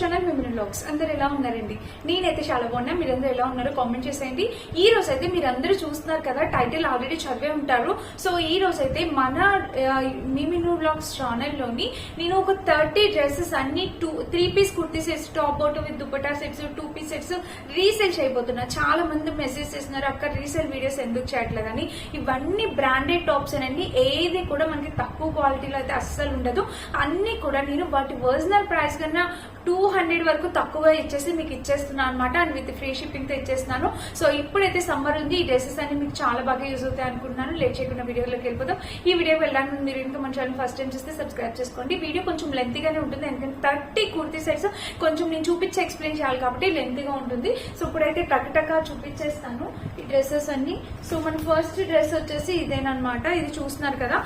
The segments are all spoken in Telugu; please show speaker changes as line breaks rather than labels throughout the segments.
ఛానల్ విమెన్ బ్లాగ్స్ అందరు ఎలా ఉన్నారండి? నేనైతే చాలా బాగున్నా. మీరందరూ ఎలా ఉన్నారో కామెంట్ చేసేయండి. ఈ రోజు అయితే మీరందరూ చూస్తున్నారు కదా టైటిల్ ఆల్రెడీ చదివే ఉంటారు. సో ఈ రోజు అయితే మన మిమిను బ్లాగ్స్ ఛానల్లోని నేను ఒక థర్టీ డ్రెస్సెస్ అన్ని two three piece kurti sets top out with dupatta sets two piece sets resale చేయబోతున్నా. చాలా మంది మెసేజ్ చేస్తున్నారు అక్కడ రీసేల్ వీడియోస్ ఎందుకు చేయట్లేదని ఇవన్నీ బ్రాండెడ్ టాప్స్ అండి ఏది కూడా మనకి తక్కువ క్వాలిటీలో అయితే అస్సలు ఉండదు. అన్ని కూడా నేను వాటి ఒరిజినల్ ప్రైస్ కన్నా టూ హండ్రెడ్ వరకు తక్కువ ఇచ్చేసి మీకు ఇచ్చేస్తున్నాను అనమాట అండ్ విత్ ఫ్రీ షిప్పింగ్తో ఇచ్చేస్తున్నాను. సో ఇప్పుడైతే సమ్మర్ ఉంది. ఈ డ్రెస్సెస్ అన్ని మీకు చాలా బాగా యూజ్ అవుతాయి అనుకుంటున్నాను. లేట్ చేయకుండా వీడియోలోకి వెళ్ళిపోతాం ఈ వీడియో వెళ్ళడానికి మీరు ఇంకా మన ఛానల్ ఫస్ట్ టైం చూస్తే సబ్స్క్రైబ్ చేసుకోండి. వీడియో కొంచెం లెంతీగానే ఉంటుంది. ఎందుకంటే థర్టీ కుర్తీ సైడ్స్ కొంచెం నేను చూపించి ఎక్స్ప్లెయిన్ చేయాలి కాబట్టి లెంతీగా ఉంటుంది. సో ఇప్పుడైతే టక్ టక్ చూపించేస్తాను. డ్రెస్సెస్ అన్ని. సో మన ఫస్ట్ డ్రెస్ వచ్చేసి ఇదేనమాట ఇది చూస్తున్నారు కదా.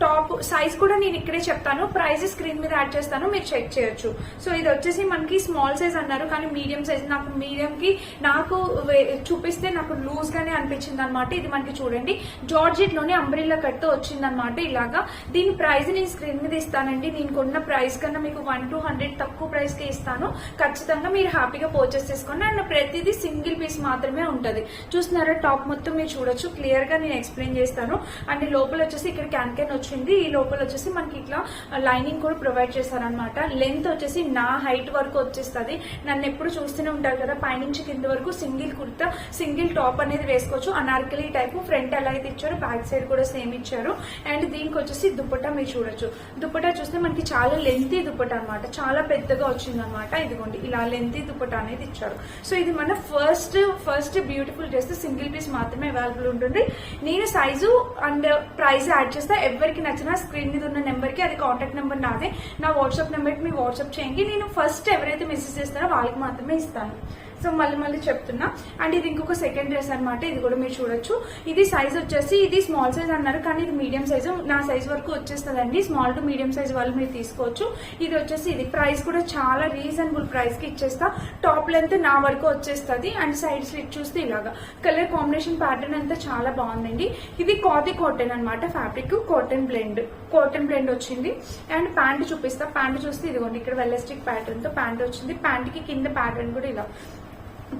టాప్ సైజ్ కూడా నేను ఇక్కడే చెప్తాను. ప్రైస్ స్క్రీన్ మీద యాడ్ చేస్తాను. మీరు చెక్ చేయొచ్చు. సో ఇది వచ్చేసి మనకి స్మాల్ సైజ్ అన్నారు. కానీ మీడియం సైజ్ నాకు మీడియం కి నాకు వే- చూపిస్తే నాకు లూజ్ గానే అనిపించింది అనమాట ఇది మనకి చూడండి. జార్జెట్లోనే అంబ్రిల్లా కట్ వచ్చింది అనమాట ఇలాగా. దీని ప్రైస్ నేను స్క్రీన్ మీద ఇస్తానండి. నేను కొన్న ప్రైస్ కన్నా మీకు వన్ టూ హండ్రెడ్ తక్కువ ప్రైస్కి ఇస్తాను. ఖచ్చితంగా మీరు హ్యాపీగా పర్చేస్ చేసుకోండి అండ్ ప్రతిదీ సింగిల్ పీస్ మాత్రమే ఉంటది. చూస్తున్నారా టాప్ మొత్తం మీరు చూడొచ్చు. క్లియర్గా నేను ఎక్స్ప్లెయిన్ చేస్తాను. అండ్ లోపల వచ్చేసి ఇక్కడ క్యాన్ క్యాన్ వచ్చింది. ఈ లోపల వచ్చేసి మనకి ఇట్లా లైనింగ్ కూడా ప్రొవైడ్ చేస్తారనమాట లెంత్ వచ్చేసి నా హైట్ వరకు వచ్చేస్తుంది. నన్ను ఎప్పుడు చూస్తూనే ఉంటారు కదా పైనుంచి కింద వరకు సింగిల్ కుర్తా సింగిల్ టాప్ అనేది వేసుకోవచ్చు. అనార్కలి టైప్ ఫ్రంట్ ఎలా అయితే ఇచ్చారో బ్యాక్ సైడ్ కూడా సేమ్ ఇచ్చారు. అండ్ దీనికి వచ్చేసి దుప్పటా మీరు చూడొచ్చు. దుప్పటా చూస్తే మనకి చాలా లెంతీ దుప్పట అనమాట చాలా పెద్దగా వచ్చిందనమాట ఇదిగోండి ఇలా లెంతీ దుప్పట అనేది ఇచ్చారు. సో ఇది మన first first beautiful dress single piece మాత్రమే అవైలబుల్ ఉంటుంది. నేను సైజు అండ్ ప్రైస్ యాడ్ చేస్తా ఎవరికి నచ్చిన స్క్రీన్ మీద ఉన్న నెంబర్కి అది కాంటాక్ట్ నెంబర్ నాదే. నా వాట్సాప్ నెంబర్కి మీ వాట్సాప్ చేయండి. నేను ఫస్ట్ ఎవరైతే మెసేజ్ చేస్తారో వాళ్ళకి మాత్రమే ఇస్తాను. సో మళ్ళీ మళ్ళీ చెప్తున్నా. అండ్ ఇది ఇంకొక సెకండ్ డ్రెస్ అన్నమాట. ఇది కూడా మీరు చూడొచ్చు. ఇది సైజ్ వచ్చేసి ఇది స్మాల్ సైజ్ అన్నారు కానీ ఇది మీడియం సైజు నా సైజ్ వరకు వచ్చేస్తుందండి. స్మాల్ టు మీడియం సైజ్ వాళ్ళు మీరు తీసుకోవచ్చు. ఇది వచ్చేసి ఇది ప్రైస్ కూడా చాలా రీజనబుల్ ప్రైస్కి ఇచ్చేస్తా. టాప్ లెంత్ నా వరకు వచ్చేస్తుంది. అండ్ సైడ్ స్లిట్ చూస్తే ఇలాగా. కలర్ కాంబినేషన్ ప్యాటర్న్ అంతా చాలా బాగుందండి. ఇది కాతి కాటన్ అన్నమాట fabric cotton blend cotton blend వచ్చింది. అండ్ ప్యాంట్ చూపిస్తా. ప్యాంట్ చూస్తే ఇదిగోండి ఇక్కడ వెల్లస్టిక్ ప్యాటర్న్తో ప్యాంట్ వచ్చింది. ప్యాంట్కి కింద ప్యాటర్న్ కూడా ఇలా.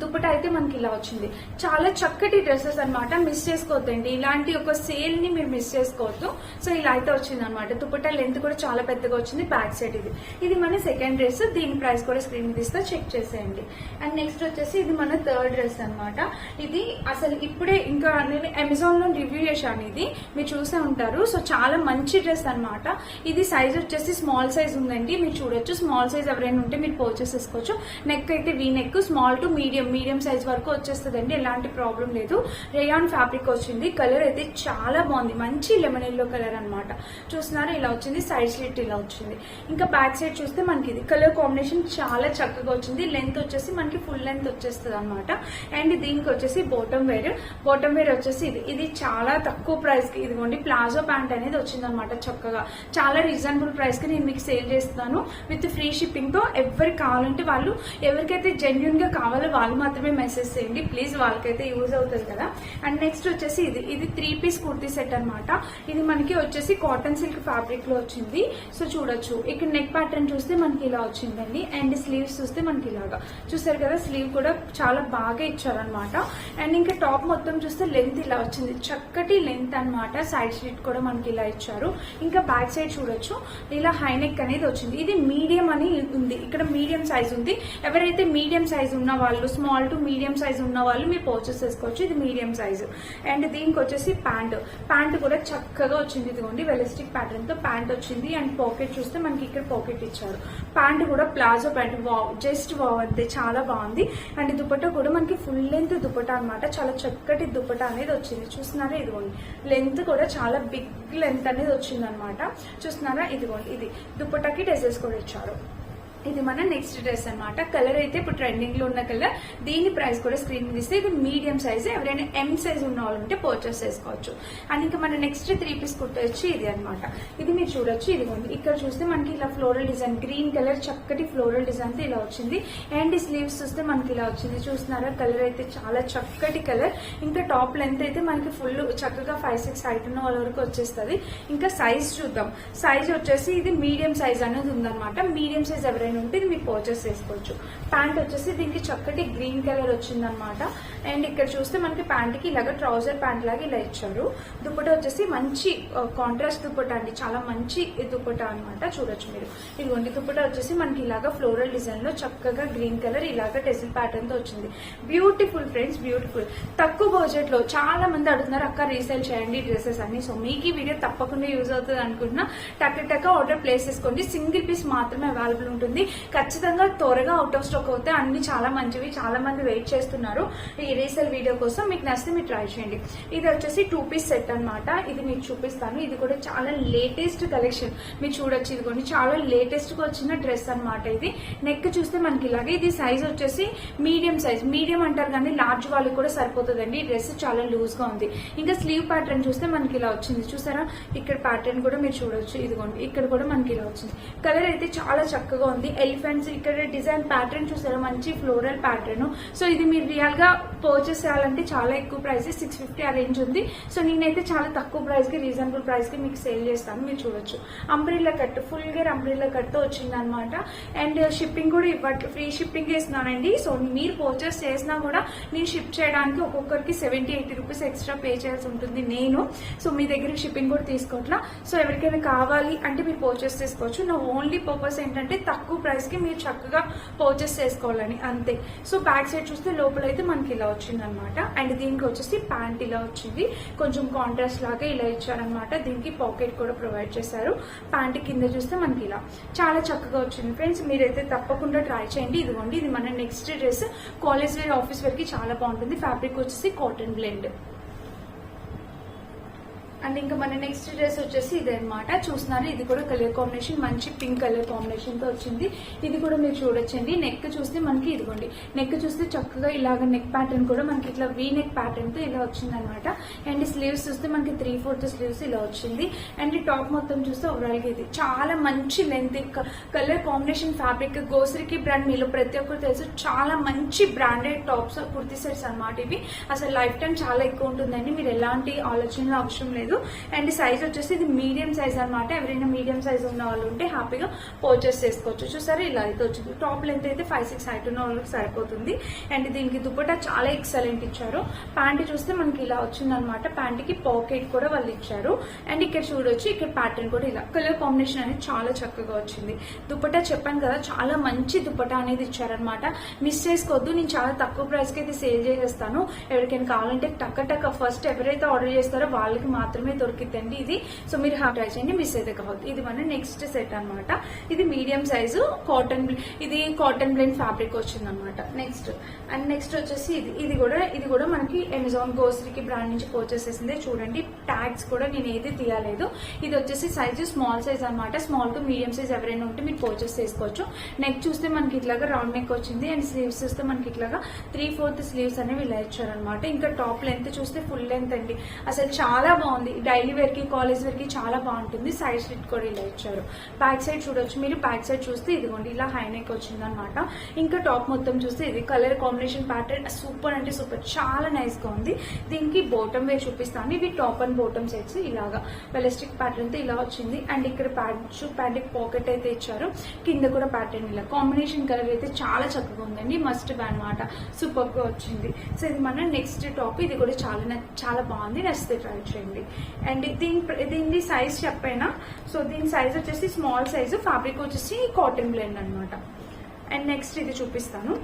దుప్పట అయితే మనకి ఇలా వచ్చింది. చాలా చక్కటి డ్రెస్సెస్ అన్నమాట మిస్ చేసుకోవద్దండి. ఇలాంటి ఒక సేల్ని మీరు మిస్ చేసుకోవద్దు. సో ఇలా అయితే వచ్చింది అనమాట దుప్పట లెంత్ కూడా చాలా పెద్దగా వచ్చింది బ్యాక్ సైడ్ ఇది. ఇది మన సెకండ్ డ్రెస్ దీని ప్రైస్ కూడా స్క్రీన్ తీస్తే చెక్ చేసేయండి. అండ్ నెక్స్ట్ వచ్చేసి ఇది మన థర్డ్ డ్రెస్ అనమాట ఇది అసలు ఇప్పుడే ఇంకా నేను అమెజాన్లో రివ్యూ చేశాను ఇది. మీరు చూసే ఉంటారు. సో చాలా మంచి డ్రెస్ అన్నమాట. ఇది సైజ్ వచ్చేసి స్మాల్ సైజ్ ఉందండి. మీరు చూడొచ్చు. స్మాల్ సైజ్ ఎవరైనా ఉంటే మీరు పర్చేస్ చేసుకోవచ్చు. నెక్ అయితే V neck small to medium medium size వరకు వచ్చేస్తుందండి ఎలాంటి ప్రాబ్లం లేదు. రేయాన్ ఫ్యాబ్రిక్ వచ్చింది కలర్ అయితే చాలా బాగుంది మంచి లెమన్ ఎల్లో కలర్ అనమాట చూస్తున్నారా ఇలా వచ్చింది సైడ్ స్లిట్ ఇలా వచ్చింది. ఇంకా బ్యాక్ సైడ్ చూస్తే మనకి ఇది కలర్ కాంబినేషన్ చాలా చక్కగా వచ్చింది. లెంత్ వచ్చేసి మనకి ఫుల్ లెంత్ వచ్చేస్తుంది అనమాట అండ్ దీనికి వచ్చేసి బాటమ్ వేర్. బాటమ్ వేర్ వచ్చేసి ఇది. ఇది చాలా తక్కువ ప్రైస్కి ఇదిగోండి ప్లాజో ప్యాంట్ అనేది వచ్చింది అనమాట చక్కగా. చాలా రీజనబుల్ ప్రైస్కి నేను మీకు సేల్ చేస్తాను విత్ ఫ్రీ షిప్పింగ్తో ఎవరికి కావాలంటే వాళ్ళు ఎవరికైతే జెన్యున్గా కావాలో వాళ్ళు మాత్రమే మెసేజ్ చేయండి. ప్లీజ్ వాళ్ళకైతే యూజ్ అవుతుంది కదా. అండ్ నెక్స్ట్ వచ్చేసి ఇది ఇది త్రీ పీస్ కుర్తీ సెట్ అన్నమాట. ఇది మనకి వచ్చేసి కాటన్ సిల్క్ ఫ్యాబ్రిక్లో వచ్చింది. సో చూడొచ్చు. ఇక్కడ నెక్ ప్యాటర్న్ చూస్తే మనకి ఇలా వచ్చిందండి. అండ్ స్లీవ్స్ చూస్తే మనకి ఇలాగా. చూసారు కదా స్లీవ్ కూడా చాలా బాగా ఇచ్చారనమాట అండ్ ఇంకా టాప్ మొత్తం చూస్తే లెంత్ ఇలా వచ్చింది. చక్కటి లెంత్ అన్నమాట. సైడ్ స్లిట్ కూడా మనకి ఇలా ఇచ్చారు. ఇంకా బ్యాక్ సైడ్ చూడొచ్చు. ఇలా హై నెక్ అనేది వచ్చింది. ఇది మీడియం అని ఉంది. ఇక్కడ మీడియం సైజ్ ఉంది. ఎవరైతే మీడియం సైజ్ ఉన్న వాళ్ళు స్మాల్ టు మీడియం సైజ్ ఉన్న వాళ్ళు మీరు పర్చేస్ చేసుకోవచ్చు. ఇది మీడియం సైజ్ అండ్ దీనికి వచ్చేసి ప్యాంట్ ప్యాంట్ కూడా చక్కగా వచ్చింది. ఇదిగోండి వెలిస్టిక్ ప్యాటర్న్తో ప్యాంట్ వచ్చింది. అండ్ పాకెట్ చూస్తే మనకి ఇక్కడ పాకెట్ ఇచ్చారు. ప్యాంట్ కూడా ప్లాజో ప్యాంట్. వావ్ జస్ట్ బాగుంది చాలా బాగుంది. అండ్ దుపట్టా కూడా మనకి ఫుల్ లెంత్ దుపట్టా అన్నమాట. చాలా చక్కటి దుపట్టా అనేది వచ్చింది. చూస్తున్నారా ఇదిగోండి? లెంత్ కూడా చాలా బిగ్ లెంత్ అనేది వచ్చింది అనమాట చూస్తున్నారా? ఇదిగోండి ఇది. దుపట్టాకి డ్రెస్సెస్ కూడా ఇచ్చారు. ఇది మన నెక్స్ట్ డ్రెస్ అన్నమాట. కలర్ అయితే ఇప్పుడు ట్రెండింగ్లో ఉన్న కలర్ దీని ప్రైస్ కూడా స్క్రీన్ మీద ఇస్తే ఇది మీడియం సైజ్ ఎవరైనా ఎం సైజ్ ఉన్న వాళ్ళు ఉంటే పర్చేస్ చేసుకోవచ్చు. అండ్ ఇంకా మన నెక్స్ట్ త్రీ పీస్ కుర్త వచ్చి ఇది అన్నమాట. ఇది మీరు చూడొచ్చు ఇది ఇక్కడ చూస్తే మనకి ఇలా ఫ్లోరల్ డిజైన్ గ్రీన్ కలర్ చక్కటి ఫ్లోరల్ డిజైన్తో ఇలా వచ్చింది. అండ్ స్లీవ్స్ చూస్తే మనకి ఇలా వచ్చింది. చూస్తున్నారా? కలర్ అయితే చాలా చక్కటి కలర్ ఇంకా టాప్ లెంత్ అయితే మనకి ఫుల్ చక్కగా ఫైవ్ సిక్స్ హైట్ ఉన్న వాళ్ళ వరకు వచ్చేస్తుంది. ఇంకా సైజ్ చూద్దాం. సైజ్ వచ్చేసి ఇది మీడియం సైజ్ అనేది ఉందన్నమాట. మీడియం సైజ్ ఎవరైనా ఉంటే మీరు పర్చేస్ చేసుకోవచ్చు. ప్యాంట్ వచ్చేసి దీనికి చక్కటి గ్రీన్ కలర్ వచ్చిందనమాట అండ్ ఇక్కడ చూస్తే మనకి ప్యాంట్కి ఇలాగ ట్రౌజర్ ప్యాంట్ లాగా ఇలా ఇచ్చారు. దుప్పట వచ్చేసి మంచి కాంట్రాస్ట్ దుప్పట అండి. చాలా మంచి దుప్పట అన్నమాట. చూడొచ్చు మీరు. ఇదిగోండి దుప్పట వచ్చేసి మనకి ఇలాగ ఫ్లోరల్ డిజైన్లో చక్కగా గ్రీన్ కలర్ ఇలాగ టెసిల్ ప్యాటర్న్తో వచ్చింది. బ్యూటిఫుల్ ఫ్రెండ్స్ బ్యూటిఫుల్ తక్కువ బడ్జెట్లో చాలా మంది అడుగుతున్నారు అక్క రీసేల్ చేయండి డ్రెస్సెస్ అన్ని. సో మీకు ఈ వీడియో తప్పకుండా యూజ్ అవుతుంది అనుకుంటున్నా. టక్ టక్ ఆర్డర్ ప్లేస్ చేసుకోండి. సింగిల్ పీస్ మాత్రమే అవైలబుల్ ఉంటుంది. ఖచ్చితంగా త్వరగా అవుట్ ఆఫ్ స్టాక్ అవుతాయి. అన్ని చాలా మంచివి. చాలా మంది వెయిట్ చేస్తున్నారు. ఈ రీసేల్ వీడియో కోసం మీకు నచ్చితే మీరు ట్రై చేయండి ఇది వచ్చేసి టూ పీస్ సెట్ అనమాట ఇది మీకు చూపిస్తాను ఇది కూడా చాలా లేటెస్ట్ కలెక్షన్ మీరు చూడొచ్చు ఇదిగోండి చాలా లేటెస్ట్గా వచ్చిన డ్రెస్ అన్నమాట ఇది నెక్ చూస్తే మనకి ఇలాగే ఇది సైజ్ వచ్చేసి మీడియం సైజ్ మీడియం అంటారు కానీ లార్జ్ వాళ్ళకి కూడా సరిపోతుందండి ఈ డ్రెస్ చాలా లూజ్గా ఉంది ఇంకా స్లీవ్ ప్యాటర్న్ చూస్తే మనకి ఇలా వచ్చింది చూసారా ఇక్కడ ప్యాటర్న్ కూడా మీరు చూడొచ్చు ఇదిగోండి ఇక్కడ కూడా మనకి ఇలా వచ్చింది కలర్ అయితే చాలా చక్కగా ఉంది ఎలిఫెంట్స్ ఇక్కడ డిజైన్ ప్యాటర్న్ చూసారా మంచి ఫ్లోరల్ ప్యాటర్న్ సో ఇది మీరు రియల్గా పర్చేస్ చేయాలంటే చాలా ఎక్కువ ప్రైస్ సిక్స్ ఫిఫ్టీ ఆ రేంజ్ ఉంది. సో నేనైతే చాలా తక్కువ ప్రైస్కి రీజనబుల్ ప్రైస్కి మీకు సేల్ చేస్తాను. మీరు చూడొచ్చు. Umbrella cut full gher umbrella కట్తో వచ్చింది అనమాట అండ్ షిప్పింగ్ uh, కూడా ఇవ్వట్లు. ఫ్రీ షిప్పింగ్ ఇస్తున్నానండి. సో మీరు పర్చేస్ చేసినా కూడా నేను షిప్ చేయడానికి ఒక్కొక్కరికి seventy eighty rupees extra pay చేయాల్సి ఉంటుంది నేను. సో మీ దగ్గర షిప్పింగ్ కూడా తీసుకోవట్లా. సో ఎవరికైనా కావాలి అంటే మీరు పర్చేస్ చేసుకోవచ్చు. నా ఓన్లీ పర్పస్ ఏంటంటే తక్కువ ప్రైస్కి మీరు చక్కగా పర్చేస్ చేసుకోవాలని. అంతే. సో బ్యాక్ సైడ్ చూస్తే లోపల అయితే మనకి ఇలా వచ్చిందనమాట. అండ్ దీనికి వచ్చేసి ప్యాంట్ ఇలా వచ్చింది. కొంచెం కాంట్రాస్ట్ లాగా ఇలా ఇచ్చారనమాట. దీనికి పాకెట్ కూడా ప్రొవైడ్ చేశారు. ప్యాంట్ కింద చూస్తే మనకి ఇలా చాలా చక్కగా వచ్చింది. ఫ్రెండ్స్ మీరైతే తప్పకుండా ట్రై చేయండి. ఇదిగోండి ఇది మన next dress. College wear office వరకు చాలా బాగుంటుంది. ఫ్యాబ్రిక్ వచ్చేసి కాటన్ బ్లెండ్. అండ్ ఇంకా మన నెక్స్ట్ డ్రెస్ వచ్చేసి ఇదే అనమాట చూస్తున్నారు ఇది కూడా కలర్ కాంబినేషన్ మంచి పింక్ కలర్ కాంబినేషన్తో వచ్చింది. ఇది కూడా మీరు చూడొచ్చండి. నెక్ చూస్తే మనకి ఇదిగోండి. నెక్ చూస్తే చక్కగా ఇలాగ నెక్ ప్యాటర్న్ కూడా మనకి ఇట్లా వీ నెక్ ప్యాటర్న్తో ఇలా వచ్చింది అనమాట అండ్ స్లీవ్స్ చూస్తే మనకి త్రీ ఫోర్త్ స్లీవ్స్ ఇలా వచ్చింది. అండ్ ఈ టాప్ మొత్తం చూస్తే ఓవరాల్గా ఇది. చాలా మంచి length colour combination fabric Gosriki brand మీలో ప్రతి ఒక్కరు తెలుసు. చాలా మంచి బ్రాండెడ్ టాప్స్ కుర్తీ సెట్స్ అన్నమాట ఇవి. అసలు లైఫ్ టైం చాలా ఎక్కువ ఉంటుందండి. మీరు ఎలాంటి ఆలోచనలు అవసరం లేదు. అండ్ సైజ్ వచ్చేసి ఇది మీడియం సైజ్ అన్నమాట. ఎవరైనా మీడియం సైజ్ ఉన్న వాళ్ళు ఉంటే హ్యాపీగా పర్చేస్ చేసుకోవచ్చు. చూసారా ఇలా అయితే వచ్చింది. టాప్ లెంత్ అయితే ఫైవ్ సిక్స్ హైట్ ఉన్న వాళ్ళకి సరిపోతుంది. అండ్ దీనికి దుపట్టా చాలా ఎక్సలెంట్ ఇచ్చారు. ప్యాంట్ చూస్తే మనకి ఇలా వచ్చింది అనమాట పాకెట్ కూడా వాళ్ళు ఇచ్చారు. అండ్ ఇక్కడ చూడొచ్చు ఇక్కడ ప్యాటర్న్ కూడా ఇలా. కలర్ కాంబినేషన్ అనేది చాలా చక్కగా వచ్చింది. దుపట్టా చెప్పాను కదా చాలా మంచి దుపట్టా అనేది ఇచ్చారనమాట మిస్ చేసుకోవద్దు నేను చాలా తక్కువ ప్రైస్కి అయితే సేల్ చేసేస్తాను. ఎవరికైనా కావాలంటే టక్క టక్క ఫస్ట్ ఎవరైతే ఆర్డర్ చేస్తారో వాళ్ళకి మాత్రమే దొరికిద్దండి ఇది. సో మీరు హాఫ్ ట్రై చేయండి మిస్ అయితే కావద్దు. ఇది మన నెక్స్ట్ సెట్ అన్నమాట. ఇది మీడియం సైజు కాటన్ ఇది కాటన్ బ్లెండ్ ఫ్యాబ్రిక్ వచ్చింది అనమాట నెక్స్ట్ అండ్ నెక్స్ట్ వచ్చేసి ఇది. ఇది కూడా ఇది కూడా మనకి అమెజాన్ గోసరికి బ్రాండ్ నుంచి పర్చేస్ చేసింది. చూడండి ట్యాగ్స్ కూడా నేను ఏది తీయలేదు. ఇది వచ్చేసి సైజు స్మాల్ సైజ్ అన్నమాట. స్మాల్ టు మీడియం సైజ్ ఎవరైనా ఉంటే మీరు పర్చేస్ చేసుకోవచ్చు. నెక్ చూస్తే మనకి ఇట్లాగా రౌండ్ నెక్ వచ్చింది. అండ్ స్లీవ్స్ చూస్తే మనకి ఇట్లాగా త్రీ ఫోర్త్ స్లీవ్స్ అనేవి ఇలా ఇచ్చారనమాట ఇంకా టాప్ లెంత్ చూస్తే ఫుల్ లెంత్ అండి. అసలు చాలా బాగుంది. డైలీ వేర్కి కాలేజ్ వేర్కి చాలా బాగుంటుంది. సైడ్ స్లిట్ కూడా ఇలా ఇచ్చారు. బ్యాక్ సైడ్ చూడొచ్చు. మీరు బ్యాక్ సైడ్ చూస్తే ఇదిగోండి ఇలా హై నెక్ వచ్చింది అనమాట ఇంకా టాప్ మొత్తం చూస్తే ఇది కలర్ కాంబినేషన్ ప్యాటర్న్ సూపర్ అంటే సూపర్ చాలా నైస్గా ఉంది. దీనికి బోటం వేర్ చూపిస్తాను. ఇవి టాప్ అండ్ బోటమ్ సెట్స్ ఇలాగా. వెలస్టిక్ ప్యాటర్న్తో ఇలా వచ్చింది. అండ్ ఇక్కడ ప్యాంట్ ప్యాంట్ పాకెట్ అయితే ఇచ్చారు. కింద కూడా ప్యాటర్న్ ఇలా. కాంబినేషన్ కలర్ అయితే చాలా చక్కగా ఉందండి. మస్ట్ బ్యాన్ అనమాట సూపర్గా వచ్చింది. సో ఇది మన నెక్స్ట్ టాప్ ఇది కూడా చాలా న- చాలా బాగుంది. నచ్చితే ట్రై చేయండి. అండ్ దీని దీని సైజ్ చెప్పైనా? సో దీని సైజ్ వచ్చేసి స్మాల్ సైజు ఫ్యాబ్రిక్ వచ్చేసి కాటన్ బ్లెండ్ అన్నమాట. అండ్ నెక్స్ట్ ఇది చూపిస్తాను.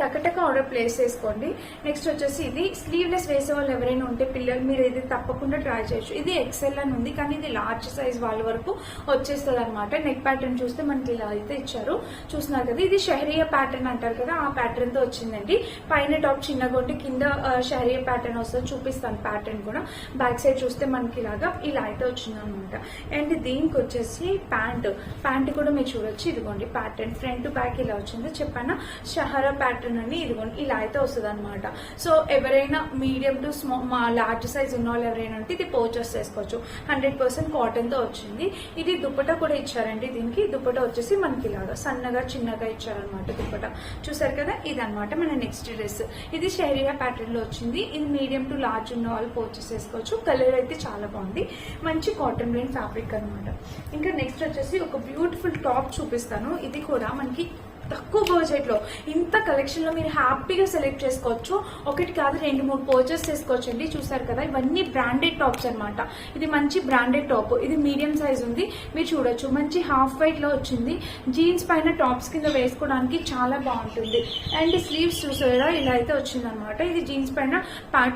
టకటక ఆర్డర్ ప్లేస్ చేసుకోండి. నెక్స్ట్ వచ్చేసి ఇది స్లీవ్లెస్ వేసే వాళ్ళు ఎవరైనా ఉంటే పిల్లలు మీరు ఇది తప్పకుండా ట్రై చేయొచ్చు. ఇది ఎక్సెల్ అని ఉంది కానీ ఇది లార్జ్ సైజ్ వాళ్ళ వరకు వచ్చేస్తుంది అనమాట నెక్ ప్యాటర్న్ చూస్తే మనకి ఇలా అయితే ఇచ్చారు. చూస్తున్నారు కదా ఇది షహరియా ప్యాటర్న్ అంటారు కదా ఆ ప్యాటర్న్తో వచ్చిందండి. పైన టాప్ చిన్నగా ఉంటే కింద ఆ, షహరియా ప్యాటర్న్ వస్తుంది చూపిస్తాను ప్యాటర్న్ కూడా. బ్యాక్ సైడ్ చూస్తే మనకి ఇలాగా ఇలా అయితే వచ్చింది అనమాట అండ్ దీనికి వచ్చేసి ప్యాంట్ ప్యాంట్ కూడా మీరు చూడొచ్చు. ఇదిగోండి ప్యాటర్న్ ఫ్రంట్ బ్యాక్ ఇలా వచ్చింది. చెప్పాను? షహరా ప్యాటర్న్ ప్యాటర్న్ ఇదిగోండి ఇలా అయితే వస్తుంది అనమాట సో ఎవరైనా మీడియం టు స్మాల్ మా లార్జ్ సైజ్ ఉన్న వాళ్ళు ఎవరైనా ఉంటే ఇది పర్చేస్ చేసుకోవచ్చు. హండ్రెడ్ పర్సెంట్ కాటన్తో వచ్చింది. ఇది దుప్పట కూడా ఇచ్చారండి దీనికి. దుప్పట వచ్చేసి మనకి ఇలాగా సన్నగా చిన్నగా ఇచ్చారనమాట దుప్పట. చూసారు కదా? ఇది అనమాట మన నెక్స్ట్ డ్రెస్ ఇది షేరియా ప్యాటర్న్లో వచ్చింది. ఇది మీడియం టు లార్జ్ ఉన్న వాళ్ళు పర్చేస్ చేసుకోవచ్చు. కలర్ అయితే చాలా బాగుంది. మంచి కాటన్ బ్రెయిన్ ఫ్యాబ్రిక్ అన్నమాట. ఇంకా నెక్స్ట్ వచ్చేసి ఒక బ్యూటిఫుల్ టాప్ చూపిస్తాను. ఇది కూడా మనకి తక్కువ బడ్జెట్లో ఇంత కలెక్షన్లో మీరు హ్యాపీగా సెలెక్ట్ చేసుకోవచ్చు. ఒకటి కాదు రెండు మూడు పర్చేస్ చేసుకోవచ్చు అండి చూసారు కదా ఇవన్నీ బ్రాండెడ్ టాప్స్ అన్నమాట. ఇది మంచి బ్రాండెడ్ టాప్ ఇది మీడియం సైజ్ ఉంది. మీరు చూడొచ్చు. మంచి హాఫ్ వైట్లో వచ్చింది. జీన్స్ పైన టాప్స్ కింద వేసుకోవడానికి చాలా బాగుంటుంది. అండ్ స్లీవ్స్ చూసారా? ఇలా అయితే వచ్చింది అనమాట ఇది జీన్స్ పైన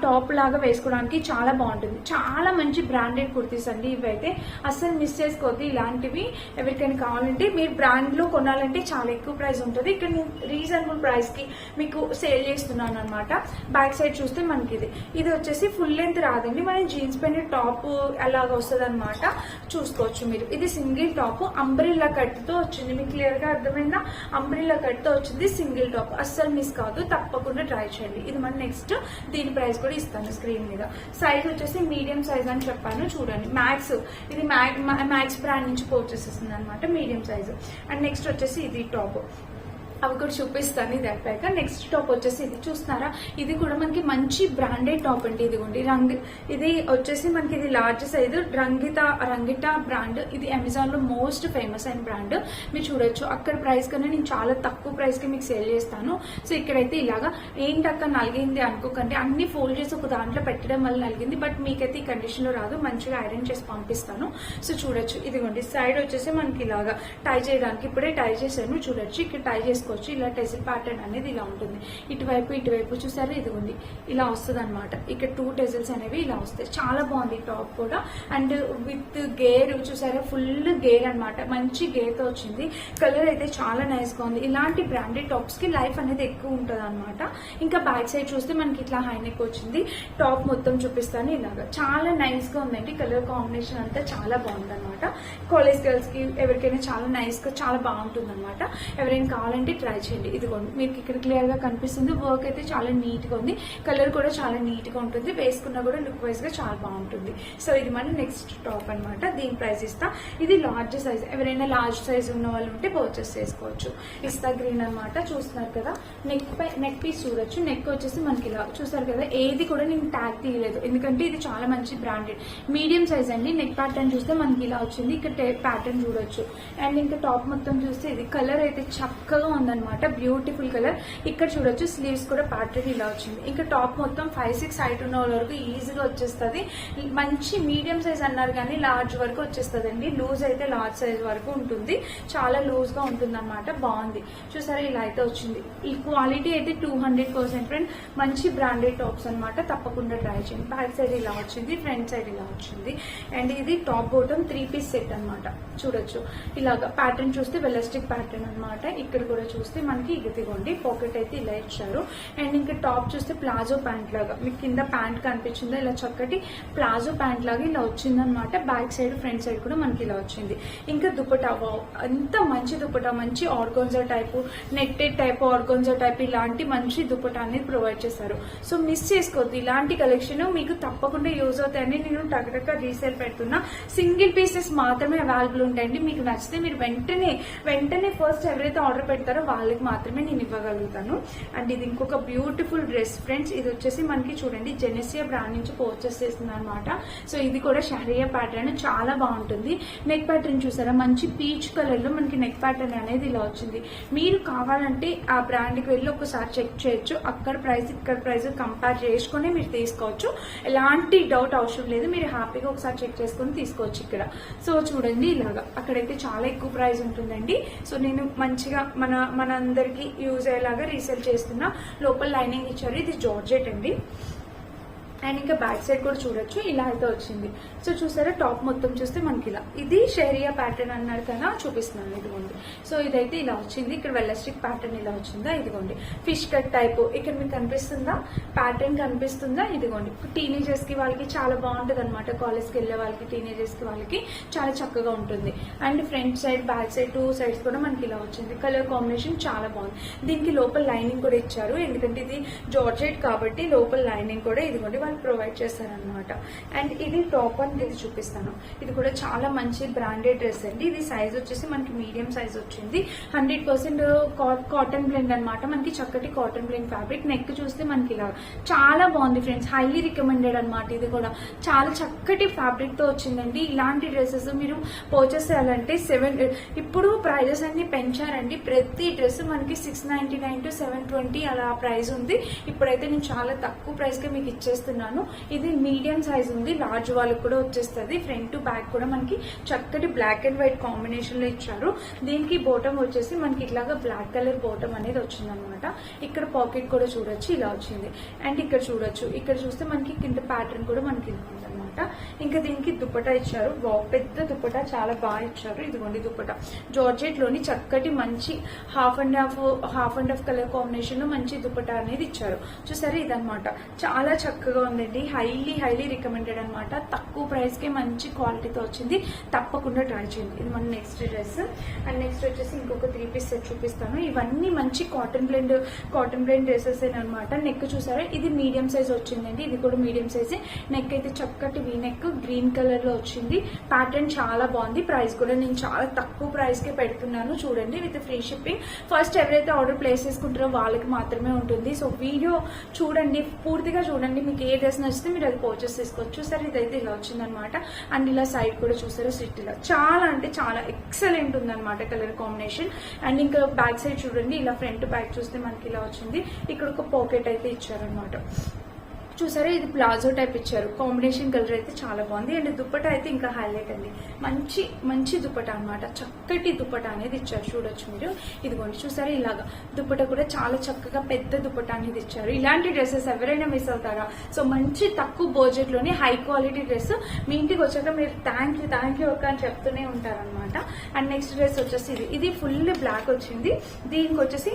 టాప్ లాగా వేసుకోవడానికి చాలా బాగుంటుంది. చాలా మంచి బ్రాండెడ్ కుర్తీస్ అండి ఇవైతే. అస్సలు మిస్ చేసుకోవద్దు ఇలాంటివి. ఎవరికైనా కావాలంటే మీరు బ్రాండ్లో కొనాలంటే చాలా ఎక్కువ ప్రైస్ ఉంటుంది. ఇక్కడ నేను రీజనబుల్ ప్రైస్కి మీకు సేల్ చేస్తున్నాను అనమాట బ్యాక్ సైడ్ చూస్తే మనకి ఇది ఇది వచ్చేసి ఫుల్ లెంత్ రాదండి. మనం జీన్స్ పైన టాప్ ఎలాగ వస్తుంది అనమాట చూసుకోవచ్చు మీరు. ఇది సింగిల్ టాప్ అంబ్రిల్లా కట్తో వచ్చింది. మీకు క్లియర్గా అర్థమైందా? అంబ్రిల్లా కట్తో వచ్చింది సింగిల్ టాప్ అస్సలు మిస్ కాదు. తప్పకుండా ట్రై చేయండి. ఇది మన నెక్స్ట్ దీని ప్రైస్ కూడా ఇస్తాను స్క్రీన్ మీద. సైజ్ వచ్చేసి మీడియం సైజ్ అని చెప్పాను. చూడండి. మ్యాక్స్ ఇది మ్యాక్స్ బ్రాండ్ నుంచి పర్చేస్ అనమాట మీడియం సైజ్ అండ్ నెక్స్ట్ వచ్చేసి ఇది టాప్ అవి కూడా చూపిస్తాను ఇది అయిపోయాక నెక్స్ట్ టాప్ వచ్చేసి ఇది చూస్తున్నారా? ఇది కూడా మనకి మంచి బ్రాండెడ్ టాప్ అండి. ఇదిగోండి రంగ్ ఇది వచ్చేసి మనకి ఇది large size Rangita Rangita brand ఇది అమెజాన్లో మోస్ట్ ఫేమస్ అయిన బ్రాండ్ మీరు చూడొచ్చు. అక్కడ ప్రైస్ కన్నా నేను చాలా తక్కువ ప్రైస్కి మీకు సేల్ చేస్తాను. సో ఇక్కడైతే ఇలాగా ఏంటక్క నలిగింది అనుకోకండి. అన్ని ఫోల్డ్ చేసి ఒక దాంట్లో పెట్టడం వల్ల నలిగింది. బట్ మీకైతే ఈ కండిషన్లో రాదు. మంచిగా ఐరన్ చేసి పంపిస్తాను. సో చూడొచ్చు. ఇదిగోండి సైడ్ వచ్చేసి మనకి ఇలాగా టై చేయడానికి ఇప్పుడే టై చేశాను. చూడొచ్చు. ఇక్కడ టై చేసుకోవచ్చు ఇలా టెసిల్ ప్యాటర్న్ అనేది ఇలా ఉంటుంది. ఇటువైపు ఇటువైపు చూసారా ఇది ఉంది. ఇలా వస్తుంది అనమాట ఇక్కడ టూ టెజిల్స్ అనేవి ఇలా వస్తాయి. చాలా బాగుంది టాప్ కూడా. అండ్ విత్ గేర్ చూసారా ఫుల్ గేర్ అన్నమాట. మంచి గేర్తో వచ్చింది. కలర్ అయితే చాలా నైస్గా ఉంది. ఇలాంటి బ్రాండెడ్ టాప్స్కి లైఫ్ అనేది ఎక్కువ ఉంటుంది అనమాట ఇంకా బ్యాక్ సైడ్ చూస్తే మనకి ఇట్లా హైనెక్ వచ్చింది. టాప్ మొత్తం చూపిస్తాను ఇలాగా. చాలా నైస్గా ఉందండి. కలర్ కాంబినేషన్ అంతా చాలా బాగుంది అనమాట కాలేజ్ గర్ల్స్కి ఎవరికైనా చాలా నైస్గా చాలా బాగుంటుంది అనమాట ఎవరైనా కావాలంటే ట్రై చేయండి. ఇదిగోండి మీకు ఇక్కడ క్లియర్గా కనిపిస్తుంది. వర్క్ అయితే చాలా నీట్గా ఉంది. కలర్ కూడా చాలా నీట్గా ఉంటుంది. వేసుకున్నా కూడా లుక్ వైజ్గా చాలా బాగుంటుంది. సో ఇది మన నెక్స్ట్ టాప్ అన్నమాట. దీని ప్రైస్ ఇస్తా. ఇది లార్జ్ సైజ్ ఎవరైనా లార్జ్ సైజ్ ఉన్న వాళ్ళు ఉంటే పర్చేస్ చేసుకోవచ్చు. ఇస్తా గ్రీన్ అన్నమాట. చూస్తున్నారు కదా? నెక్ పై నెక్ పీస్ చూడొచ్చు. నెక్ వచ్చేసి మనకి ఇలా చూసారు కదా? ఏది కూడా నేను ట్యాగ్ తీయలేదు. ఎందుకంటే ఇది చాలా మంచి బ్రాండెడ్ మీడియం సైజ్ అండి. నెక్ ప్యాటర్న్ చూస్తే మనకి ఇలా వచ్చింది. ఇక్కడ ప్యాటర్న్ చూడొచ్చు. అండ్ ఇంకా టాప్ మొత్తం చూస్తే ఇది. కలర్ అయితే చక్కగా ఉందనమాట బ్యూటిఫుల్ కలర్ ఇక్కడ చూడొచ్చు స్లీవ్స్ కూడా ప్యాటర్న్ ఇలా వచ్చింది. ఇంకా టాప్ మొత్తం ఫైవ్ సిక్స్ హైట్ ఉన్న వాళ్ళ వరకు ఈజీగా వచ్చేస్తుంది. మంచి మీడియం సైజ్ అన్నారు కానీ లార్జ్ వరకు వచ్చేస్తుంది అండి లూజ్ అయితే లార్జ్ సైజ్ వరకు ఉంటుంది. చాలా లూజ్గా ఉంటుంది అనమాట బాగుంది. చూసారా ఇలా అయితే వచ్చింది. ఈ క్వాలిటీ అయితే టూ హండ్రెడ్ పర్సెంట్ ఫ్రెండ్ మంచి బ్రాండెడ్ టాప్స్ అన్నమాట. తప్పకుండా ట్రై చేయండి. బ్యాక్ సైడ్ ఇలా వచ్చింది ఫ్రంట్ సైడ్ ఇలా వచ్చింది. అండ్ ఇది top bottom three piece set అన్నమాట. చూడొచ్చు. ఇలాగ ప్యాటర్న్ చూస్తే వెలస్టిక్ ప్యాటర్న్ అన్నమాట. ఇక్కడ కూడా చూస్తే మనకి ఇదిగోండి పాకెట్ అయితే ఇలా ఇచ్చారు. అండ్ ఇంకా టాప్ చూస్తే ప్లాజో ప్యాంట్ లాగా. మీకు కింద ప్యాంట్ కనిపించిందా? ఇలా చక్కటి ప్లాజో ప్యాంట్ లాగా ఇలా వచ్చిందనమాట బ్యాక్ సైడ్ ఫ్రంట్ సైడ్ కూడా మనకి ఇలా వచ్చింది. ఇంకా దుపటా ఎంత అంత మంచి దుపటా మంచి organza type netted type organza type ఇలాంటి మంచి దుపటా అనేది ప్రొవైడ్ చేశారు. సో మిస్ చేసుకోవద్దు. ఇలాంటి కలెక్షన్ మీకు తప్పకుండా యూజ్ అవుతాయని నేను టగటక రీసేల్ పెడుతున్నా. సింగిల్ పీసెస్ మాత్రమే అవైలబుల్ ఉంటాయండి. మీకు నచ్చితే మీరు వెంటనే వెంటనే ఫస్ట్ ఎవరైతే ఆర్డర్ పెడతారో వాళ్ళకి మాత్రమే నేను ఇవ్వగలుగుతాను. అండ్ ఇది ఇంకొక బ్యూటిఫుల్ డ్రెస్ ఫ్రెండ్స్ ఇది వచ్చేసి మనకి చూడండి జెనెసియా బ్రాండ్ నుంచి పర్చేస్ చేస్తుంది అనమాట సో ఇది కూడా షహరియా ప్యాటర్న్ చాలా బాగుంటుంది. నెక్ ప్యాటర్న్ చూసారా? మంచి పీచ్ కలర్లో మనకి నెక్ ప్యాటర్న్ అనేది ఇలా వచ్చింది. మీరు కావాలంటే ఆ బ్రాండ్కి వెళ్ళి ఒకసారి చెక్ చేయొచ్చు. అక్కడ ప్రైస్ ఇక్కడ ప్రైస్ కంపేర్ చేసుకుని మీరు తీసుకోవచ్చు. ఎలాంటి డౌట్ అవసరం లేదు. మీరు హ్యాపీగా ఒకసారి చెక్ చేసుకొని తీసుకోవచ్చు ఇక్కడ. సో చూడండి ఇలాగా. అక్కడైతే చాలా ఎక్కువ ప్రైస్ ఉంటుందండి. సో నేను మంచిగా మన మన అందరికి యూజ్ అయ్యేలాగా రీసేల్ చేస్తున్న లోపల లైనింగ్ ఇచ్చారు. ఇది జార్జెట్ అండి. అండ్ ఇంకా బ్యాక్ సైడ్ కూడా చూడొచ్చు. ఇలా అయితే వచ్చింది. సో చూసారా టాప్ మొత్తం చూస్తే మనకి ఇలా. ఇది షేరియా ప్యాటర్న్ అన్నారు కదా చూపిస్తున్నాను ఇదిగోండి. సో ఇదైతే ఇలా వచ్చింది. ఇక్కడ వెల్లస్టిక్ ప్యాటర్న్ ఇలా వచ్చిందా ఇదిగోండి. Fish cut type. ఇక్కడ మీకు కనిపిస్తుందా? ప్యాటర్న్ కనిపిస్తుందా? ఇదిగోండి. టీనేజర్స్కి వాళ్ళకి చాలా బాగుంటుంది అనమాట కాలేజ్కి వెళ్ళే వాళ్ళకి టీనేజర్స్కి వాళ్ళకి చాలా చక్కగా ఉంటుంది. And front side back side two sides కూడా మనకి ఇలా వచ్చింది. కలర్ కాంబినేషన్ చాలా బాగుంది. దీనికి లోపల లైనింగ్ కూడా ఇచ్చారు. ఎందుకంటే ఇది జార్జెట్ కాబట్టి లోపల లైనింగ్ కూడా ఇదిగోండి. వాళ్ళు ప్రొవైడ్ చేశారనమాట అండ్ ఇది టాప్ అని ఇది చూపిస్తాను. ఇది కూడా చాలా మంచి బ్రాండెడ్ డ్రెస్ అండి. ఇది సైజ్ వచ్చేసి మనకి మీడియం సైజ్ వచ్చింది. హండ్రెడ్ పర్సెంట్ కాటన్ బ్లెండ్ అనమాట మనకి చక్కటి కాటన్ బ్లెండ్ ఫ్యాబ్రిక్ నెక్ చూస్తే మనకి ఇలా చాలా బాగుంది ఫ్రెండ్స్ హైలీ రికమెండెడ్ అనమాట ఇది కూడా. చాలా చక్కటి ఫ్యాబ్రిక్తో వచ్చిందండి. ఇలాంటి డ్రెస్సెస్ మీరు పర్చేస్ చేయాలంటే సెవెన్ ఇప్పుడు ప్రైజెస్ అన్ని పెంచారండి. ప్రతి డ్రెస్ మనకి six ninety nine to seven twenty అలా ప్రైస్ ఉంది. ఇప్పుడైతే నేను చాలా తక్కువ ప్రైస్కి మీకు ఇచ్చేస్తున్నాను ఇది మీడియం సైజ్ ఉంది లార్జ్ వాళ్ళకి కూడా వచ్చేస్తుంది. ఫ్రంట్ టు బ్యాక్ కూడా మనకి చక్కటి బ్లాక్ అండ్ వైట్ కాంబినేషన్లో ఇచ్చారు. దీనికి బోటం వచ్చేసి మనకి ఇట్లాగా బ్లాక్ కలర్ బోటం అనేది వచ్చిందనమాట ఇక్కడ పాకెట్ కూడా చూడొచ్చు ఇలా వచ్చింది. అండ్ ఇక్కడ చూడొచ్చు. ఇక్కడ చూస్తే మనకి కింద ప్యాటర్న్ కూడా మనకి అనమాట. ఇంకా దీనికి దుప్పటా ఇచ్చారు. పెద్ద దుప్పటా చాలా బాగా ఇచ్చారు. ఇదిగోండి దుప్పటా. జార్జెట్లోని చక్కటి మంచి half and half half and half colour కాంబినేషన్లో మంచి దుప్పటా అనేది ఇచ్చారు. చూసారా ఇదనమాట చాలా చక్కగా ఉందండి. హైలీ హైలీ రికమెండెడ్ అనమాట తక్కువ ప్రైస్కి మంచి క్వాలిటీతో వచ్చింది. తప్పకుండా ట్రై చేయండి. ఇది మన నెక్స్ట్ డ్రెస్. అండ్ నెక్స్ట్ వచ్చేసి ఇంకొక త్రీ పీస్ సెట్ చూపిస్తాను. ఇవన్నీ మంచి cotton blend cotton blend dresses అనమాట నెక్ చూసారా? ఇది మీడియం సైజ్ వచ్చిందండి. ఇది కూడా మీడియం సైజ్. నెక్ అయితే చక్కటి వీ నెక్ గ్రీన్ కలర్లో వచ్చింది. ప్యాటర్న్ చాలా బాగుంది. ప్రైస్ కూడా నేను చాలా తక్కువ ప్రైస్కి పెడుతున్నాను. చూడండి విత్ ఫ్రీ షిప్పింగ్ ఫస్ట్ ఎవరైతే ఆర్డర్ ప్లేస్ చేసుకుంటారో వాళ్ళకి మాత్రమే ఉంటుంది. సో వీడియో చూడండి పూర్తిగా చూడండి. మీకు ఏ డ్రెస్ నచ్చితే మీరు అది పర్చేస్ చేసుకోవచ్చు. సరే ఇదైతే ఇలా వచ్చిందనమాట అండ్ ఇలా సైడ్ కూడా చూసారు? సిట్ ఇలా. చాలా అంటే చాలా ఎక్సలెంట్ ఉందనమాట కలర్ కాంబినేషన్ అండ్ ఇంకా బ్యాక్ సైడ్ చూడండి. ఇలా ఫ్రంట్ బ్యాక్ చూస్తే మనకి ఇలా వచ్చింది. ఇక్కడ ఒక పాకెట్ అయితే ఇచ్చారనమాట చూసారా ఇది ప్లాజో టైప్ ఇచ్చారు. కాంబినేషన్ కలర్ అయితే చాలా బాగుంది. అండ్ దుప్పట అయితే ఇంకా హైలైట్ అండి. మంచి మంచి దుప్పట అన్నమాట. చక్కటి దుప్పట అనేది ఇచ్చారు. చూడొచ్చు మీరు. ఇదిగోండి చూసారా ఇలాగా దుప్పట కూడా చాలా చక్కగా పెద్ద దుప్పట అనేది ఇచ్చారు. ఇలాంటి డ్రెస్సెస్ ఎవరైనా మిస్ అవుతారా? సో మంచి తక్కువ బడ్జెట్ హై క్వాలిటీ డ్రెస్ మీ ఇంటికి వచ్చాక మీరు థ్యాంక్ యూ థ్యాంక్ యూ అక్క అని చెప్తూనే ఉంటారనమాట అండ్ నెక్స్ట్ డ్రెస్ వచ్చేసి ఇది. ఇది ఫుల్ బ్లాక్ వచ్చింది. దీనికి వచ్చేసి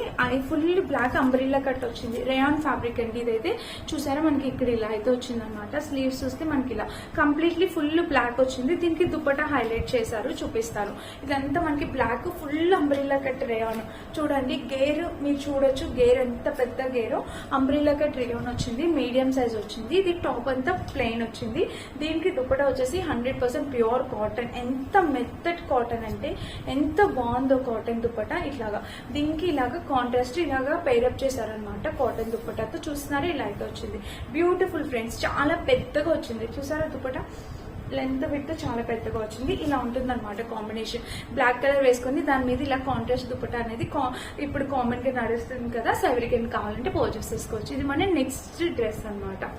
ఫుల్ బ్లాక్ అంబ్రిల్లా కట్ వచ్చింది. రేయాన్ ఫ్యాబ్రిక్ అండి ఇదైతే. చూసారా మనకి ఇక్కడ ఇలా అయితే వచ్చిందనమాట స్లీవ్స్ చూస్తే మనకి ఇలా కంప్లీట్లీ ఫుల్ బ్లాక్ వచ్చింది. దీనికి దుప్పట హైలైట్ చేశారు చూపిస్తారు. ఇదంతా మనకి black full umbrella cut rayon చూడండి గేర్ మీరు చూడొచ్చు గేర్ ఎంత పెద్ద గేరో అంబ్రిల్లా కట్ రేయోన్ వచ్చింది మీడియం సైజ్ వచ్చింది. ఇది టాప్ అంతా ప్లెయిన్ వచ్చింది. దీనికి దుప్పట వచ్చేసి హండ్రెడ్ పర్సెంట్ ప్యూర్ కాటన్ ఎంత మెత్తటి కాటన్ అంటే ఎంత బాగుందో కాటన్ దుప్పట ఇట్లాగా. దీనికి ఇలాగా కాంట్రాస్ట్ ఇలాగా పేరప్ చేశారనమాట కాటన్ దుప్పటతో చూస్తున్నారా ఇలా అయితే వచ్చింది. Beautiful friends. చాలా పెద్దగా వచ్చింది. చూసారా దుప్పట లెంత్ విత్ చాలా పెద్దగా వచ్చింది. ఇలా ఉంటుంది అనమాట కాంబినేషన్. బ్లాక్ కలర్ వేసుకుని దాని మీద ఇలా కాంట్రాస్ట్ దుప్పట అనేది కా- ఇప్పుడు కామన్గా నడుస్తుంది కదా సో ఎవరికైనా కావాలంటే పర్చేస్ చేసుకోవచ్చు ఇది మన నెక్స్ట్ డ్రెస్ అన్నమాట.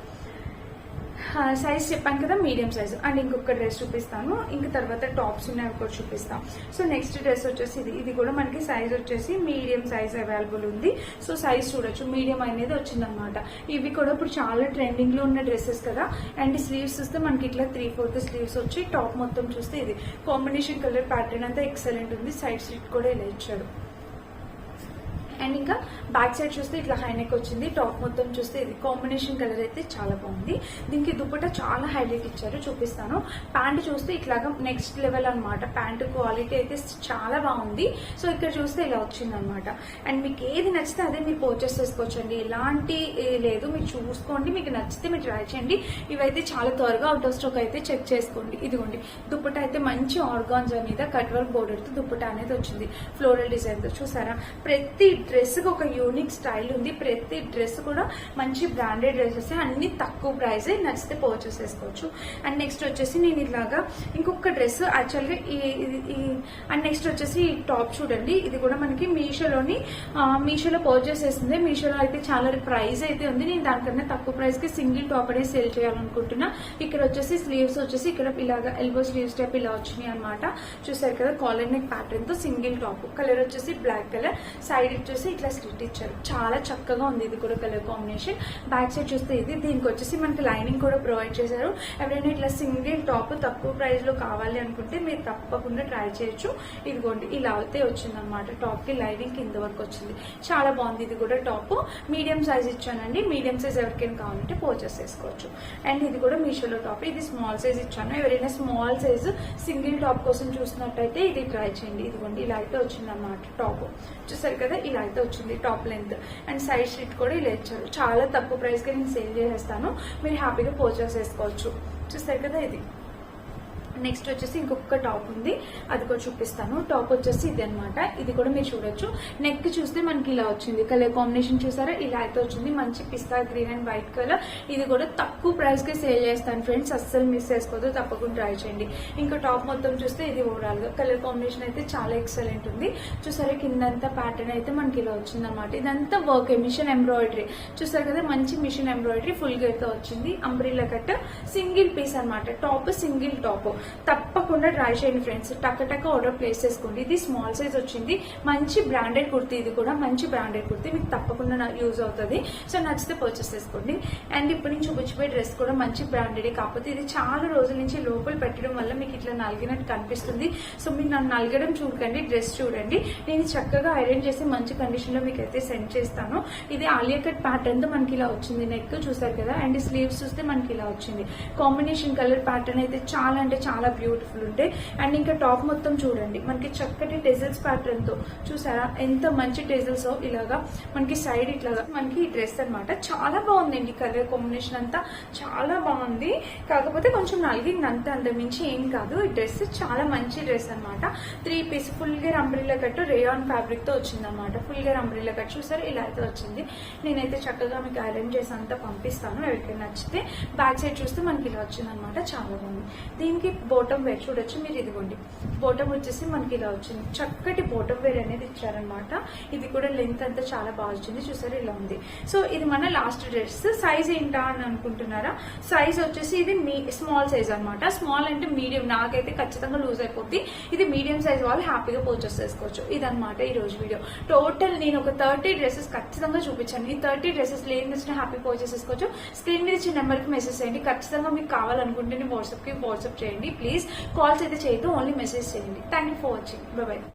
సైజ్ చెప్పాను కదా మీడియం సైజ్ అండ్ ఇంకొక డ్రెస్ చూపిస్తాను. ఇంక తర్వాత టాప్స్ ఉన్నాయి కూడా చూపిస్తాం. సో నెక్స్ట్ డ్రెస్ వచ్చేసి ఇది. ఇది కూడా మనకి సైజ్ వచ్చేసి మీడియం సైజ్ అవైలబుల్ ఉంది. సో సైజ్ చూడొచ్చు. మీడియం అనేది వచ్చిందనమాట ఇవి కూడా ఇప్పుడు చాలా ట్రెండింగ్లో ఉన్న డ్రెస్సెస్ కదా. అండ్ స్లీవ్స్ చూస్తే మనకి ఇట్లా త్రీ ఫోర్త్ స్లీవ్స్ వచ్చి టాప్ మొత్తం చూస్తే ఇది. కాంబినేషన్ కలర్ ప్యాటర్న్ అంతా ఎక్సలెంట్ ఉంది. సైడ్ స్లిట్ కూడా ఇలా ఇచ్చాడు అండ్ ఇంకా బ్యాక్ సైడ్ చూస్తే ఇట్లా హైనెక్ వచ్చింది టాప్ మొత్తం చూస్తే ఇది కాంబినేషన్ కలర్ అయితే చాలా బాగుంది. దీనికి దుప్పట చాలా హైలైట్ ఇచ్చారు చూపిస్తాను. ప్యాంట్ చూస్తే ఇట్లాగా నెక్స్ట్ లెవెల్ అనమాట ప్యాంట్ క్వాలిటీ అయితే చాలా బాగుంది. సో ఇక్కడ చూస్తే ఇలా వచ్చింది అనమాట అండ్ మీకు ఏది నచ్చితే అదే మీరు పర్చేస్ చేసుకోవచ్చండి. ఎలాంటి లేదు మీరు చూసుకోండి. మీకు నచ్చితే మీరు ట్రై చేయండి. ఇవైతే చాలా త్వరగా అవుట్ ఆఫ్ స్టాక్ అయితే చెక్ చేసుకోండి. ఇదిగోండి దుప్పట అయితే మంచి ఆర్గాన్జా మీద కట్ వర్క్ బోర్డర్ దుప్పట అనేది వచ్చింది. ఫ్లోరల్ డిజైన్తో చూసారా? ప్రతి డ్రెస్కి ఒక యూనిక్ స్టైల్ ఉంది. ప్రతి డ్రెస్ కూడా మంచి బ్రాండెడ్ డ్రెస్సెస్ అన్ని తక్కువ ప్రైస్ నచ్చితే పర్చేస్ చేసుకోవచ్చు. అండ్ నెక్స్ట్ వచ్చేసి నేను ఇలాగా ఇంకొక డ్రెస్ యాక్చువల్గా ఈ ఈ అండ్ నెక్స్ట్ వచ్చేసి ఈ టాప్ చూడండి. ఇది కూడా మనకి మీషోలోని మీషోలో పర్చేస్ చేసింది. మీషోలో అయితే చాలా ప్రైస్ అయితే ఉంది. నేను దానికన్నా తక్కువ ప్రైస్కి సింగిల్ టాప్ అనేది సేల్ చేయాలనుకుంటున్నా. ఇక్కడ వచ్చేసి స్లీవ్స్ వచ్చేసి ఇక్కడ ఇలాగా ఎల్బో స్లీవ్స్ టైప్ ఇలా వచ్చినాయి అనమాట చూసారు కదా కాలర్ నెక్ ప్యాటర్న్తో సింగిల్ టాప్ కలర్ వచ్చేసి బ్లాక్ కలర్ సైడ్ వచ్చేసి వచ్చేసి ఇట్లా స్లిట్ ఇచ్చారు చాలా చక్కగా ఉంది. ఇది కూడా కలర్ కాంబినేషన్ బ్యాక్ సైడ్ చూస్తే ఇది. దీనికి వచ్చేసి మనకి లైనింగ్ కూడా ప్రొవైడ్ చేశారు. ఎవరైనా ఇట్లా సింగిల్ టాప్ తక్కువ ప్రైస్లో కావాలి అనుకుంటే మీరు తప్పకుండా ట్రై చేయొచ్చు. ఇదిగోండి ఇలా అయితే వచ్చిందనమాట టాప్కి లైనింగ్ కింద వరకు వచ్చింది. చాలా బాగుంది. ఇది కూడా టాప్ మీడియం సైజ్ ఇచ్చానండి. మీడియం సైజ్ ఎవరికైనా కావాలంటే పర్చేస్ చేసుకోవచ్చు. అండ్ ఇది కూడా మీషోలో టాప్ ఇది స్మాల్ సైజ్ ఇచ్చాను. ఎవరైనా స్మాల్ సైజ్ సింగిల్ టాప్ కోసం చూసినట్టయితే ఇది ట్రై చేయండి. ఇదిగోండి ఇలా అయితే వచ్చిందన్నమాట. టాప్ చూసారు కదా ఇలా లెంత్ వచ్చింది top length and side sheet కూడా ఇలా ఇచ్చారు. చాలా తక్కువ ప్రైస్కి నేను సేల్ చేసేస్తాను. మీరు హ్యాపీగా పర్చేస్ చేసుకోవచ్చు. చూసారు కదా ఇది? నెక్స్ట్ వచ్చేసి ఇంకొక టాప్ ఉంది. అది కూడా చూపిస్తాను. టాప్ వచ్చేసి ఇది అనమాట ఇది కూడా మీరు చూడొచ్చు. నెక్ చూస్తే మనకి ఇలా వచ్చింది. కలర్ కాంబినేషన్ చూసారా? ఇలా అయితే వచ్చింది. మంచి pista green and white colour ఇది కూడా తక్కువ ప్రైస్కి సేల్ చేస్తాను ఫ్రెండ్స్ అస్సలు మిస్ చేసుకోవద్దు. తప్పకుండా ట్రై చేయండి. ఇంకా టాప్ మొత్తం చూస్తే ఇది ఓవరాల్గా కలర్ కాంబినేషన్ అయితే చాలా ఎక్సలెంట్ ఉంది. చూసారా? కిందంతా ప్యాటర్న్ అయితే మనకి ఇలా వచ్చింది అనమాట ఇదంతా వర్క్ మిషన్ ఎంబ్రాయిడరీ చూసారు కదా? మంచి మిషన్ ఎంబ్రాయిడరీ ఫుల్ గేర్తో వచ్చింది. అంబ్రిల్లా కట్ సింగిల్ పీస్ అనమాట టాప్ సింగిల్ టాప్ తప్పకుండా ట్రై చేయండి ఫ్రెండ్స్ టక్క టక్క ఆర్డర్ ప్లేస్ చేసుకోండి. ఇది స్మాల్ సైజ్ వచ్చింది. మంచి బ్రాండెడ్ కుర్తి ఇది కూడా. మంచి బ్రాండెడ్ కుర్తి. మీకు తప్పకుండా యూజ్ అవుతుంది. సో నచ్చితే పర్చేస్ చేసుకోండి. అండ్ ఇప్పుడు నేను చూపించిపోయే డ్రెస్ కూడా మంచి బ్రాండెడ్ కాకపోతే ఇది చాలా రోజుల నుంచి లోపల పెట్టడం వల్ల మీకు ఇట్లా నలిగినట్టు కనిపిస్తుంది. సో మీరు నన్ను నలగడం చూడకండి. డ్రెస్ చూడండి. నేను చక్కగా ఐరన్ చేసి మంచి కండిషన్లో మీకు అయితే సెండ్ చేస్తాను. ఇది ఆలియా కట్ ప్యాటర్న్తో మనకి ఇలా వచ్చింది. నెక్ చూసారు కదా? అండ్ స్లీవ్స్ చూస్తే మనకి ఇలా వచ్చింది. కాంబినేషన్ కలర్ ప్యాటర్న్ అయితే చాలా అంటే చాలా బ్యూటిఫుల్ ఉంటాయి అండ్ ఇంకా టాప్ మొత్తం చూడండి. మనకి చక్కటి టెజల్స్ ప్యాటర్న్తో చూసారా? ఎంత మంచి టెజల్స్ ఇలాగా మనకి సైడ్ ఇట్లాగా మనకి ఈ డ్రెస్ అన్నమాట. చాలా బాగుందండి కలర్ కాంబినేషన్ అంతా. చాలా బాగుంది. కాకపోతే కొంచెం నలిగింది అంతే మించి ఏం కాదు. ఈ డ్రెస్ చాలా మంచి డ్రెస్ అన్నమాట. Three piece full gher umbrella cut rayon ఫ్యాబ్రిక్తో వచ్చింది అనమాట ఫుల్ గేర్ అంబ్రిల్లా కట్ చూసారు? ఇలా అయితే వచ్చింది. నేనైతే చక్కగా మీకు అరేంజ్ చేసి అంతా పంపిస్తాను. ఎవరికైనా నచ్చితే బ్యాక్ సైడ్ చూస్తే మనకి ఇలా వచ్చింది అనమాట చాలా బాగుంది. దీనికి బోటం వేర్ చూడొచ్చు మీరు ఇదిగోండి. బోటం వచ్చేసి మనకి ఇలా వచ్చింది. చక్కటి బోటం వేర్ అనేది ఇచ్చారనమాట ఇది కూడా లెంత్ అంతా చాలా బాగా వచ్చింది. చూసారు ఇలా ఉంది. సో ఇది మన లాస్ట్ డ్రెస్ సైజ్ ఏంటా అని అనుకుంటున్నారా? సైజ్ వచ్చేసి ఇది మీ స్మాల్ సైజ్ అనమాట స్మాల్ అంటే మీడియం నాకైతే ఖచ్చితంగా లూజ్ అయిపోద్ది. ఇది మీడియం సైజ్ వాళ్ళు హ్యాపీగా పర్చేస్ చేసుకోవచ్చు. ఇదనమాట ఈ రోజు వీడియో టోటల్ నేను ఒక థర్టీ డ్రెస్సెస్ ఖచ్చితంగా చూపించాను. ఈ థర్టీ డ్రెస్సెస్ లేని వచ్చిన హ్యాపీ పర్చేస్ చేసుకోవచ్చు. స్క్రీన్ మీద ఇచ్చిన నెంబర్కి మెసేజ్ చేయండి. ఖచ్చితంగా మీకు కావాలనుకుంటే వాట్సాప్కి వాట్సాప్ చేయండి. ప్లీజ్ కాల్స్ అయితే చేయొద్దు ఓన్లీ మెసేజ్ చేయండి. Thank you for watching bye